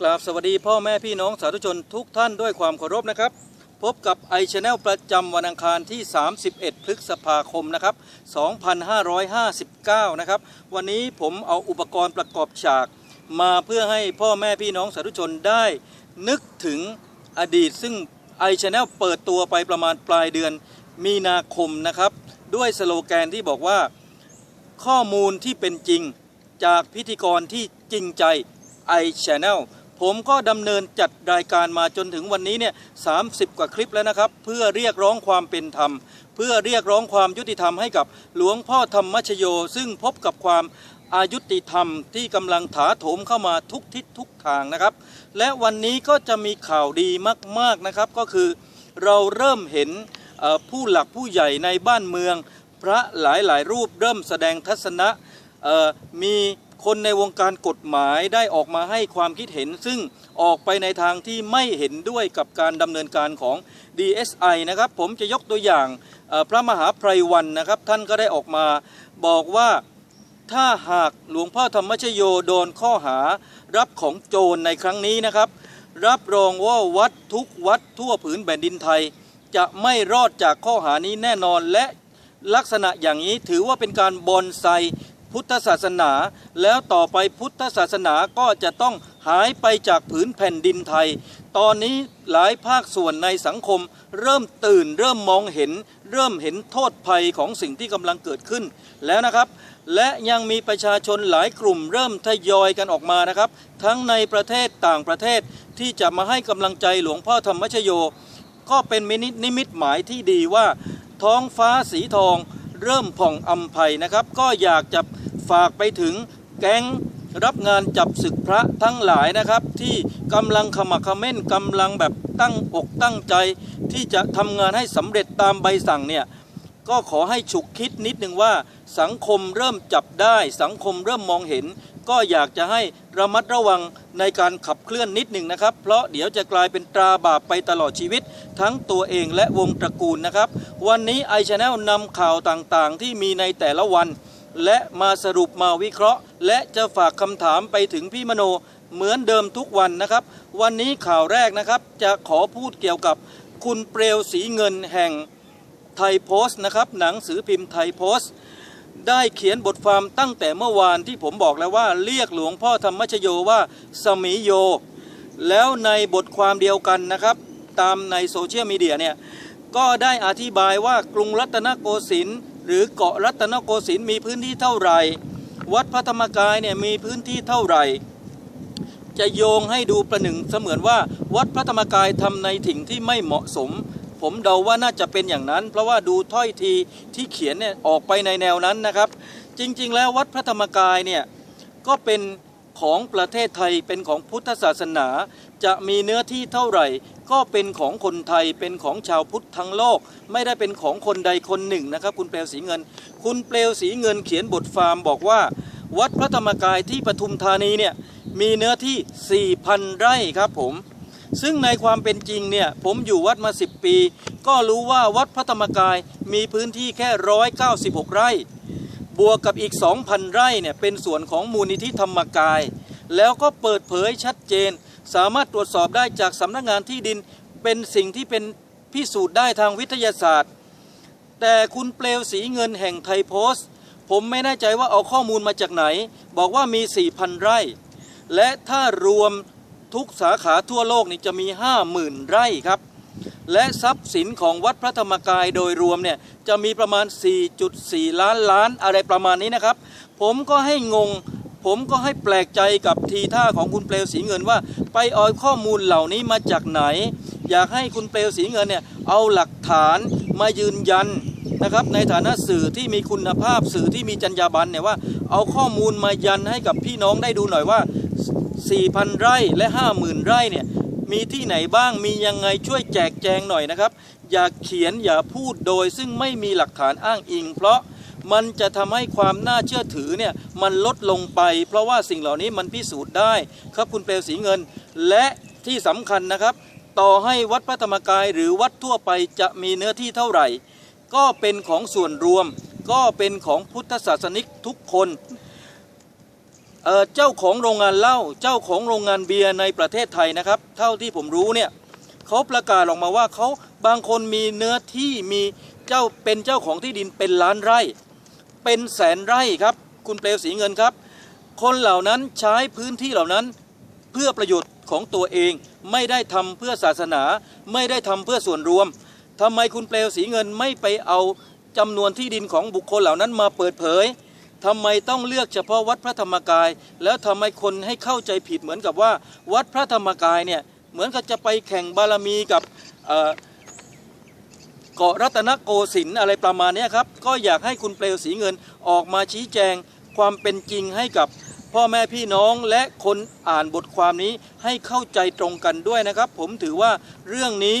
กราบสวัสดีพ่อแม่พี่น้องสาธุชนทุกท่านด้วยความเคารพนะครับ พบกับไอชแนลประจำวันอังคารที่ 31 พฤษภาคมนะครับ 2559 นะครับ วันนี้ผมเอาอุปกรณ์ประกอบฉาก มาเพื่อให้พ่อแม่พี่น้องสาธุชนได้นึกถึงอดีต ซึ่งไอชแนลเปิดตัวไปประมาณปลายเดือนมีนาคมนะครับ ด้วยสโลแกนที่บอกว่า ข้อมูลที่เป็นจริงจากพิธีกรที่จริงใจ i Channel ผมก็ดำเนินจัดรายการมาจนถึงวันนี้เนี่ย30กว่าคลิปแล้วนะครับ เพื่อเรียกร้องความเป็นธรรม เพื่อเรียกร้องความยุติธรรมให้กับหลวงพ่อธรรมชโย ซึ่งพบกับความอายุติธรรมที่กำลังถาโถมเข้ามาทุกทิศทุกทางนะครับ และวันนี้ก็จะมีข่าวดีมากๆนะครับ ก็คือเราเริ่มเห็นผู้หลักผู้ใหญ่ในบ้านเมือง พระหลายๆ รูปเริ่มแสดงทัศนะมี คนในวงการกฎหมายได้ออกมาให้ความคิดเห็น ซึ่งออกไปในทางที่ไม่เห็นด้วยกับการดำเนินการของ DSI นะครับ ผมจะยกตัวอย่างพระมหาไพรวันนะครับ ท่านก็ได้ออกมาบอกว่าถ้าหากหลวงพ่อธรรมชโยโดนข้อหารับของโจรในครั้งนี้นะครับ รับรองว่าวัดทุกวัดทั่วผืนแผ่นดินไทย จะไม่รอดจากข้อหานี้แน่นอนและลักษณะอย่างนี้ถือว่าเป็นการบอนไซ พุทธศาสนา แล้วต่อไปพุทธศาสนาก็จะต้องหายไปจากผืนแผ่นดินไทย ตอนนี้หลายภาคส่วนในสังคม เริ่มตื่นเริ่มมองเห็น เริ่มเห็นโทษภัยของสิ่งที่กำลังเกิดขึ้นแล้วนะครับ และยังมีประชาชนหลายกลุ่มเริ่มทยอยกันออกมานะครับ ทั้งในประเทศต่างประเทศที่จะมาให้กำลังใจหลวงพ่อธรรมชโย ก็เป็นมินินิมิตหมายที่ดีว่า ท้องฟ้าสีทองเริ่มผ่องอำไพนะครับ ก็อยากจะ ฝากไปถึงแก๊งรับงานจับศึกพระทั้งหลายนะครับ ที่กำลังขมักเขม้นกำลังแบบตั้งอกตั้งใจ ที่จะทำงานให้สำเร็จตามใบสั่งเนี่ยก็ขอให้ฉุกคิดนิดนึงว่า สังคมเริ่มจับได้ สังคมเริ่มมองเห็น ก็อยากจะให้ระมัดระวังในการขับเคลื่อนนิดหนึ่งนะครับ เพราะเดี๋ยวจะกลายเป็นตราบาปไปตลอดชีวิต ทั้งตัวเองและวงตระกูลนะครับ วันนี้ไอชแนลนำข่าวต่างๆ ที่มีในแต่ละวัน และมาสรุปมาวิเคราะห์ และจะฝากคำถามไปถึงพี่มโนเหมือนเดิมทุกวันนะครับ วันนี้ข่าวแรกนะครับจะขอพูดเกี่ยวกับคุณเปลวสีเงินแห่งไทยโพสต์นะครับหนังสือพิมพ์ไทยโพสต์ ได้เขียนบทความตั้งแต่เมื่อวานที่ผมบอกแล้วว่า เรียกหลวงพ่อธรรมชโยว่าสมีโย แล้วในบทความเดียวกันนะครับ ตามในโซเชียลมีเดียเนี่ยก็ได้อธิบายว่ากรุงรัตนโกสินทร์ หรือเกาะรัตนโกสินทร์มีพื้นที่เท่าไหร่ วัดพระธรรมกายเนี่ยมีพื้นที่เท่าไหร่ จะโยงให้ดูประหนึ่งเสมือนว่าวัดพระธรรมกายทำในถิ่งที่ไม่เหมาะสม ผมเดาว่าน่าจะเป็นอย่างนั้น เพราะว่าดูถ้อยทีที่เขียนเนี่ยออกไปในแนวนั้นนะครับ จริงๆ แล้ววัดพระธรรมกายเนี่ยก็เป็น ของประเทศไทยเป็นของพุทธศาสนา จะมีเนื้อที่เท่าไหร่ ก็เป็นของคนไทยเป็นของชาวพุทธทั้งโลก ไม่ได้เป็นของคนใดคนหนึ่งนะครับ คุณเปลวสีเงิน คุณเปลวสีเงินเขียนบทฟาร์มบอกว่า วัดพระธรรมกายที่ปทุมธานีเนี่ยมีเนื้อที่ 4,000 ไร่ครับผมซึ่งในความเป็นจริงเนี่ยผมอยู่วัดมา 10 ปี ก็รู้ว่าวัดพระธรรมกายมีพื้นที่แค่ 196 ไร่ บวกกับอีก 2,000 ไร่เนี่ยเป็นส่วนของมูลนิธิธรรมกาย แล้วก็เปิดเผยชัดเจน สามารถตรวจสอบได้จากสำนักงานที่ดินเป็นสิ่งที่เป็นพิสูจน์ได้ทางวิทยาศาสตร์ แต่คุณเปลวสีเงินแห่งไทยโพสต์ ผมไม่แน่ใจว่าเอาข้อมูลมาจากไหน บอกว่ามี 4,000 ไร่ และถ้ารวมทุกสาขาทั่วโลกนี่จะมี 50,000 ไร่ครับ และทรัพย์สินของวัดพระธรรมกายโดยรวมเนี่ยจะมีประมาณ 4.4 ล้านล้านอะไรประมาณนี้นะครับ ผมก็ให้งง ผมก็ให้แปลกใจกับทีท่าของคุณเปลวสีเงินว่า ไปเอาข้อมูลเหล่านี้มาจากไหน อยากให้คุณเปลวสีเงินเนี่ยเอาหลักฐานมายืนยันนะครับในฐานะสื่อที่มีคุณภาพสื่อที่มีจรรยาบรรณเนี่ยว่าเอาข้อมูลมายันให้กับพี่น้องได้ดูหน่อยว่า 4,000 ไร่และ 50,000 ไร่เนี่ย มีที่ไหนบ้างมียังไงช่วยแจกแจงหน่อยนะครับ อย่าเขียนอย่าพูดโดย ซึ่งไม่มีหลักฐานอ้างอิง เพราะมันจะทำให้ความน่าเชื่อถือเนี่ยมันลดลงไป เพราะว่าสิ่งเหล่านี้มันพิสูจน์ได้ครับคุณเปลวสีเงิน และที่สำคัญนะครับ ต่อให้วัดพระธรรมกายหรือวัดทั่วไปจะมีเนื้อที่เท่าไหร่ ก็เป็นของส่วนรวม ก็เป็นของพุทธศาสนิกทุกคน เจ้าของโรงงานเหล้าเจ้าของโรงงานเบียร์ในประเทศไทยนะครับ เท่าที่ผมรู้เนี่ยเขาประกาศออกมาว่าเขาบางคนมีเนื้อที่มีเจ้าเป็นเจ้าของที่ดินเป็นล้านไร่ เป็นแสนไร่ครับ คุณเปลวสีเงินครับ คนเหล่านั้นใช้พื้นที่เหล่านั้นเพื่อประโยชน์ของตัวเองไม่ได้ทำเพื่อศาสนา ไม่ได้ทำเพื่อส่วนรวมทำไมคุณเปลวสีเงินไม่ไปเอาจำนวนที่ดินของบุคคลเหล่านั้นมาเปิดเผย ทำไมต้องเลือกเฉพาะวัดพระธรรมกาย แล้วทำไมคนให้เข้าใจผิดเหมือนกับว่า วัดพระธรรมกายเนี่ยเหมือนกับจะไปแข่งบารมีกับเกาะรัตนโกสินทร์อะไรประมาณนี้ครับ ก็อยากให้คุณเปลวสีเงินออกมาชี้แจงความเป็นจริงให้กับพ่อแม่พี่น้องและคนอ่านบทความนี้ให้เข้าใจตรงกันด้วยนะครับ ผมถือว่าเรื่องนี้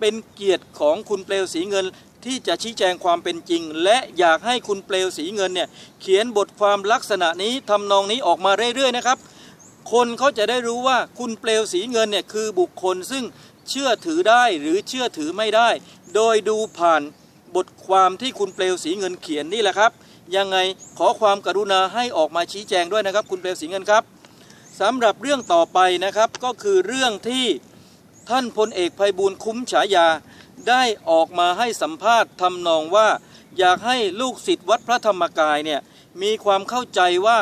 เป็นเกียรติของคุณเปลวสีเงิน ที่จะชี้แจงความเป็นจริง และอยากให้คุณเปลวสีเงินเนี่ยเขียนบทความลักษณะนี้ทำนองนี้ออกมาเรื่อยๆนะครับ คนเขาจะได้รู้ว่าคุณเปลวสีเงินเนี่ยคือบุคคลซึ่งเชื่อถือได้หรือเชื่อถือไม่ได้ โดยดูผ่านบทความที่คุณเปลวสีเงินเขียนนี่แหละครับ ยังไงขอความกรุณาให้ออกมาชี้แจงด้วยนะครับ คุณเปลวสีเงินครับสำหรับเรื่องต่อไปนะครับก็คือเรื่องที่ท่านพลเอกภัยบูลคุ้มฉายา ได้ออกมาให้สัมภาษณ์ทำนองว่า อยากให้ลูกศิษย์วัดพระธรรมกายเนี่ยมีความเข้าใจว่า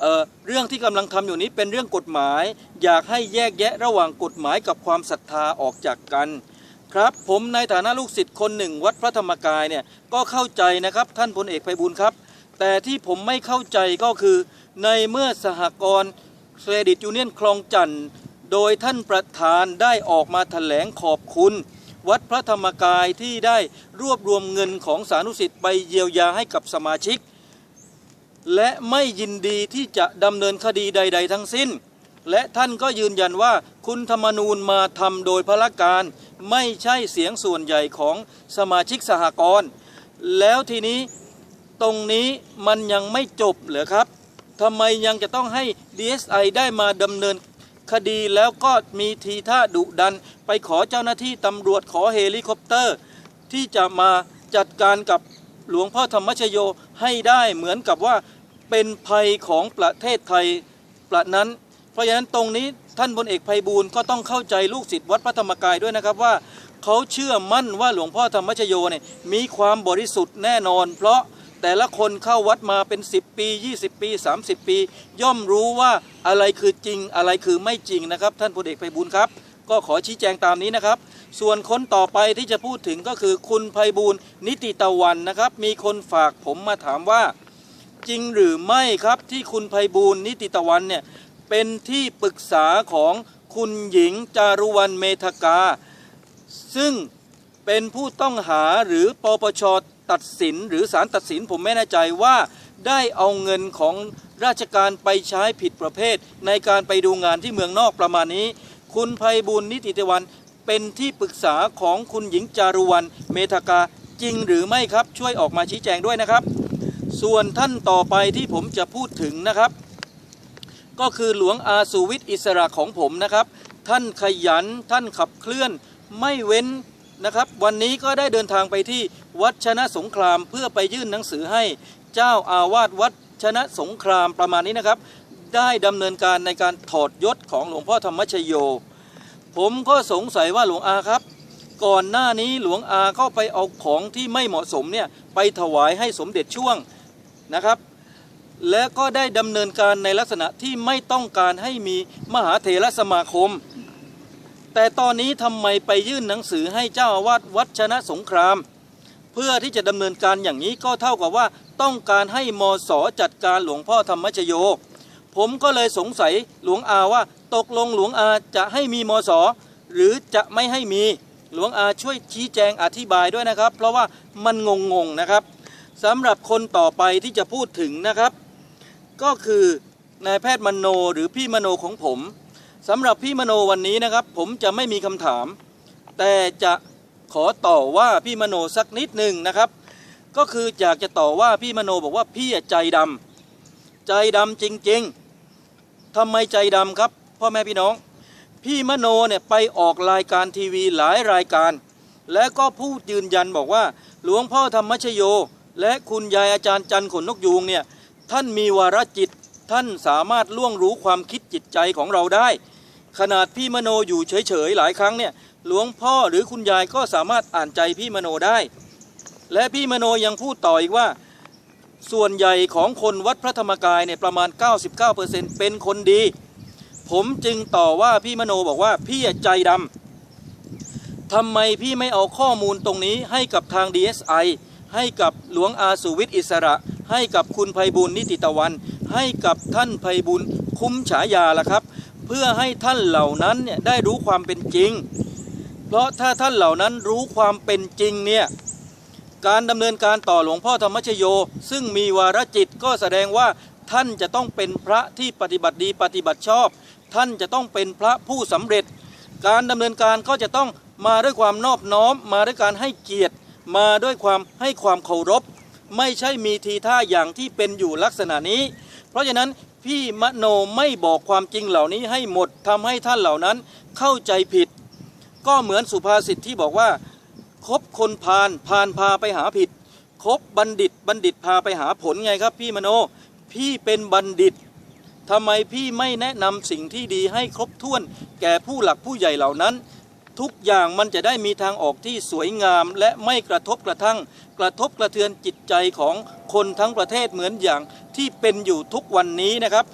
เเรื่องที่กำลังทำอยู่นี้เป็นเรื่องกฎหมาย อยากให้แยกแยะระหว่างกฎหมายกับความศรัทธาออกจากกัน ครับผมในฐานะลูกศิษย์คนหนึ่ง วัดพระธรรมกายเนี่ยก็เข้าใจนะครับท่านพลเอกไพบูลย์ครับ แต่ที่ผมไม่เข้าใจก็คือ ในเมื่อสหกรณ์เครดิตยูเนียนคลองจันทน์โดยท่านประธานได้ออกมาแถลงขอบคุณ วัดพระธรรมกายที่ได้รวบรวมเงินของสานุสิทธิ์ไปเยียวยาให้กับสมาชิก และไม่ยินดีที่จะดำเนินคดีใด ๆ ทั้งสิ้น และท่านก็ยืนยันว่าคุณธรรมนูญมาทำโดยพละการไม่ใช่เสียงส่วนใหญ่ของสมาชิกสหกรณ์แล้วทีนี้ตรงนี้มันยังไม่จบเหรอครับทำไมยังจะต้องให้ DSI ได้มาดำเนิน คดีแล้วก็มีทีท่าดุดัน ไปขอเจ้าหน้าที่ตำรวจขอเฮลิคอปเตอร์ ที่จะมาจัดการกับหลวงพ่อธรรมชโยให้ได้เหมือนกับว่าเป็นภัยของประเทศไทยประนั้น เพราะฉะนั้นตรงนี้ท่านพลเอกไพบูลก็ต้องเข้าใจลูกศิษย์วัดพระธรรมกายด้วยนะครับว่าเขาเชื่อมั่นว่าหลวงพ่อธรรมชโยเนี่ยมีความบริสุทธิ์แน่นอน เพราะ แต่ละคนเข้าวัดมาเป็น 10 ปี 20 ปี 30 ปี ย่อมรู้ว่าอะไรคือจริงอะไรคือไม่จริงนะครับ ท่านพลเอกไพบูลครับ ก็ขอชี้แจงตามนี้นะครับ ส่วนคนต่อไปที่จะพูดถึงก็คือคุณไพบูลนิติตะวันนะครับ มีคนฝากผมมาถามว่า จริงหรือไม่ครับที่คุณไพบูลนิติตะวันเนี่ยเป็นที่ปรึกษาของคุณหญิงจารุวรรณเมธกา ซึ่งเป็นผู้ต้องหาหรือปปช ตัดสินหรือศาลตัดสินผมไม่แน่ใจว่าได้เอาเงินของราชการไปใช้ผิดประเภท ในการไปดูงานที่เมืองนอกประมาณนี้ คุณไพบูลย์นิติตะวันเป็นที่ปรึกษาของคุณหญิงจารุวรรณเมธกาจริงหรือไม่ครับ ช่วยออกมาชี้แจงด้วยนะครับ ส่วนท่านต่อไปที่ผมจะพูดถึงนะครับ ก็คือหลวงอาสุวิทย์อิสระของผมนะครับ ท่านขยันท่านขับเคลื่อนไม่เว้นนะครับ วันนี้ก็ได้เดินทางไปที่ วัดชนะสงครามเพื่อไปยื่นหนังสือให้เจ้าอาวาสวัดชนะสงครามประมาณนี้นะครับ ได้ดำเนินการในการถอดยศของหลวงพ่อธรรมชโย ผมก็สงสัยว่าหลวงอาครับ ก่อนหน้านี้หลวงอาก็ไปเอาของที่ไม่เหมาะสมเนี่ยไปถวายให้สมเด็จช่วงนะครับ และก็ได้ดำเนินการในลักษณะที่ไม่ต้องการให้มีมหาเถรสมาคม แต่ตอนนี้ทำไมไปยื่นหนังสือให้เจ้าอาวาสวัดชนะสงคราม เพื่อที่จะดำเนินการอย่างนี้ก็เท่ากับว่าต้องการให้มสจัดการหลวงพ่อธรรมชโย ผมก็เลยสงสัยหลวงอาว่า ตกลงหลวงอาจะให้มีมสหรือจะไม่ให้มีหลวงอาช่วยชี้แจงอธิบายด้วยนะครับ เพราะว่ามันงงๆนะครับสำหรับคนต่อไปที่จะพูดถึงนะครับ ก็คือนายแพทย์มโนหรือพี่มโนของผมสำหรับพี่มโนวันนี้นะครับ ผมจะไม่มีคำถาม แต่จะ ขอต่อว่าพี่มโนสักนิดหนึ่งนะครับ ก็คืออยากจะต่อว่าพี่มโนบอกว่าพี่ใจดำใจดำจริงๆทำไมใจดำครับพ่อแม่พี่น้อง พี่มโนเนี่ยไปออกรายการทีวีหลายรายการ และก็พูดยืนยันบอกว่า หลวงพ่อธรรมชโย และคุณยายอาจารย์จันขนนกยูงเนี่ยท่านมีวาระจิตท่านสามารถล่วงรู้ความคิดจิตใจของเราได้ ขนาดพี่มโนอยู่เฉยๆหลายครั้งเนี่ย หลวงพ่อหรือคุณยายก็สามารถอ่านใจพี่มโนได้ และพี่มโนยังพูดต่ออีกว่า ส่วนใหญ่ของคนวัดพระธรรมกายเนี่ยประมาณ 99%เป็นคนดี ผมจึงต่อว่าพี่มโนบอกว่าพี่ใจดำทำไมพี่ไม่เอาข้อมูลตรงนี้ให้กับทาง DSI ให้กับหลวงอาสุวิทย์อิสระ ให้กับคุณไพบุญนิติตะวัน ให้กับท่านไพบุญคุ้มฉายาล่ะครับ เพื่อให้ท่านเหล่านั้นเนี่ยได้รู้ความเป็นจริง เพราะถ้าท่านเหล่านั้นรู้ความเป็นจริงเนี่ยการดำเนินการต่อหลวงพ่อธรรมชโย ซึ่งมีวารจิตก็แสดงว่าท่านจะต้องเป็นพระที่ปฏิบัติดีปฏิบัติชอบ ท่านจะต้องเป็นพระผู้สำเร็จ การดำเนินการก็จะต้องมาด้วยความนอบน้อม มาด้วยการให้เกียรติ มาด้วยความให้ความเคารพ ไม่ใช่มีทีท่าอย่างที่เป็นอยู่ลักษณะนี้ เพราะฉะนั้นพี่มโนไม่บอกความจริงเหล่านี้ให้หมดทำให้ท่านเหล่านั้นเข้าใจผิด ก็เหมือนสุภาษิตที่บอกว่า คบคนพาลพาลพาไปหาผิด คบบัณฑิตบัณฑิตพาไปหาผลไงครับพี่มโน พี่เป็นบัณฑิตทำไมพี่ไม่แนะนำสิ่งที่ดีให้ครบถ้วน แก่ผู้หลักผู้ใหญ่เหล่านั้น ทุกอย่างมันจะได้มีทางออกที่สวยงาม และไม่กระทบกระทั่ง กระทบกระเทือนจิตใจของคนทั้งประเทศเหมือนอย่างที่เป็นอยู่ทุกวันนี้นะครับ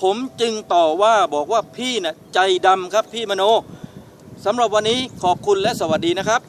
ผมจึงต่อว่าบอกว่าพี่น่ะใจดำครับพี่มโน สำหรับวันนี้ขอบคุณและสวัสดีนะครับ